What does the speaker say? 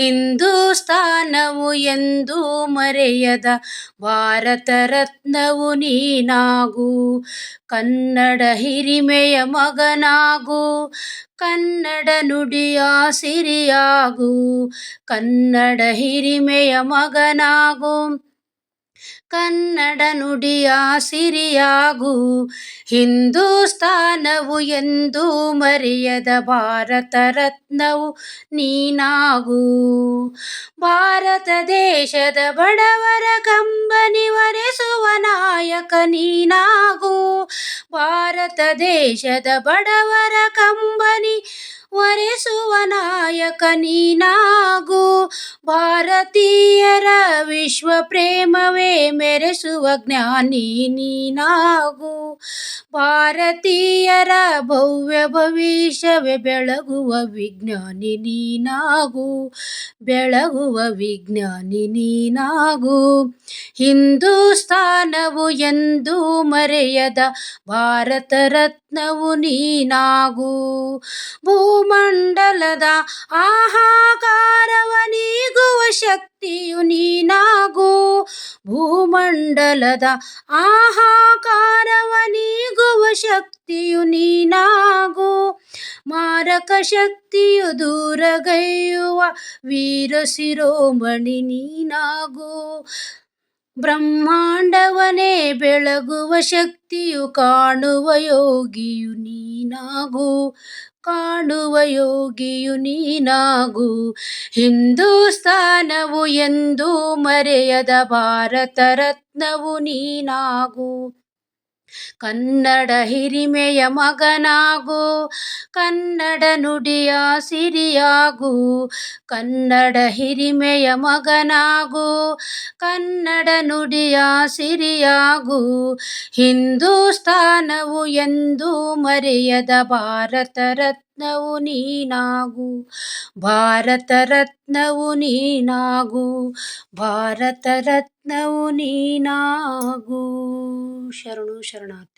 ಹಿಂದೂಸ್ತಾನವು ಎಂದೂ ಮರೆಯದ ಭಾರತ ರತ್ನವು ನೀನಾಗು. ಕನ್ನಡ ಹಿರಿಮೆಯ ಮಗನಾಗು. ಕನ್ನಡ ನುಡಿಯ ಸಿರಿಯಾಗು. ಕನ್ನಡ ಹಿರಿಮೆಯ ಮಗನಾಗು. ಕನ್ನಡ ನುಡಿಯ ಸಿರಿಯಾಗು. ಹಿಂದೂಸ್ತಾನವು ಎಂದು ಮರೆಯದ ಭಾರತ ರತ್ನವು ನೀನಾಗು. ಭಾರತ ದೇಶದ ಬಡವರ ಕಂಬನಿ ಒರೆಸುವ ನಾಯಕ ನೀನಾಗು. ಭಾರತ ದೇಶದ ಬಡವರ ಕಂಬನಿ ಒರೆಸುವ ನಾಯಕ ನೀನಾಗು. ಭಾರತೀಯರ ವಿಶ್ವ ಪ್ರೇಮವೇ ಮೆರೆಸುವ ಜ್ಞಾನಿ ನೀನಾಗು. ಭಾರತೀಯರ ಭವ್ಯ ಭವಿಷ್ಯವೇ ಬೆಳಗುವ ವಿಜ್ಞಾನಿ ನೀನಾಗು. ಬೆಳಗುವ ವಿಜ್ಞಾನಿ ನೀನಾಗು. ಹಿಂದೂಸ್ಥಾನವು ಎಂದು ಮರೆಯದ ಭಾರತ ರತ್ನವು ನೀನಾಗು. ಭೂಮಂಡಲದ ಆಹಾಕಾರವ ನೀಗುವ ಶಕ್ತಿಯು ನೀನಾಗು. ಭೂಮಂಡಲದ ಆಹಾಕಾರವ ನೀಗುವ ಶಕ್ತಿಯು ನೀನಾಗು. ಮಾರಕ ಶಕ್ತಿಯು ದೂರಗೈಯುವ ವೀರ ಶಿರೋಮಣಿ ನೀನಾಗು. ಬ್ರಹ್ಮಾಂಡವನೇ ಬೆಳಗುವ ಶಕ್ತಿಯು ಕಾಣುವ ಯೋಗಿಯು ನೀನಾಗು, ಕಾಣುವ ಯೋಗಿಯು ನೀನಾಗು. ಹಿಂದೂಸ್ತಾನವು ಎಂದೂ ಮರೆಯದ ಭಾರತ ರತ್ನವು ನೀನಾಗು. ಕನ್ನಡ ಹಿರಿಮೆಯ ಮಗನಾಗು, ಕನ್ನಡ ನುಡಿಯ ಸಿರಿಯಾಗು, ಕನ್ನಡ ಹಿರಿಮೆಯ ಮಗನಾಗು, ಕನ್ನಡ ನುಡಿಯ ಸಿರಿಯಾಗು ಹಿಂದೂಸ್ತಾನವು ಎಂದು ಮರೆಯದ ಭಾರತ ರತ್ನವು ನೀನಾಗು, ಭಾರತ ರತ್ನವು ನೀನಾಗು, ಭಾರತ ರತ್ನವು ನೀನಾಗು. ಶರಣು, ಶರಣಾರ್ಥಿ.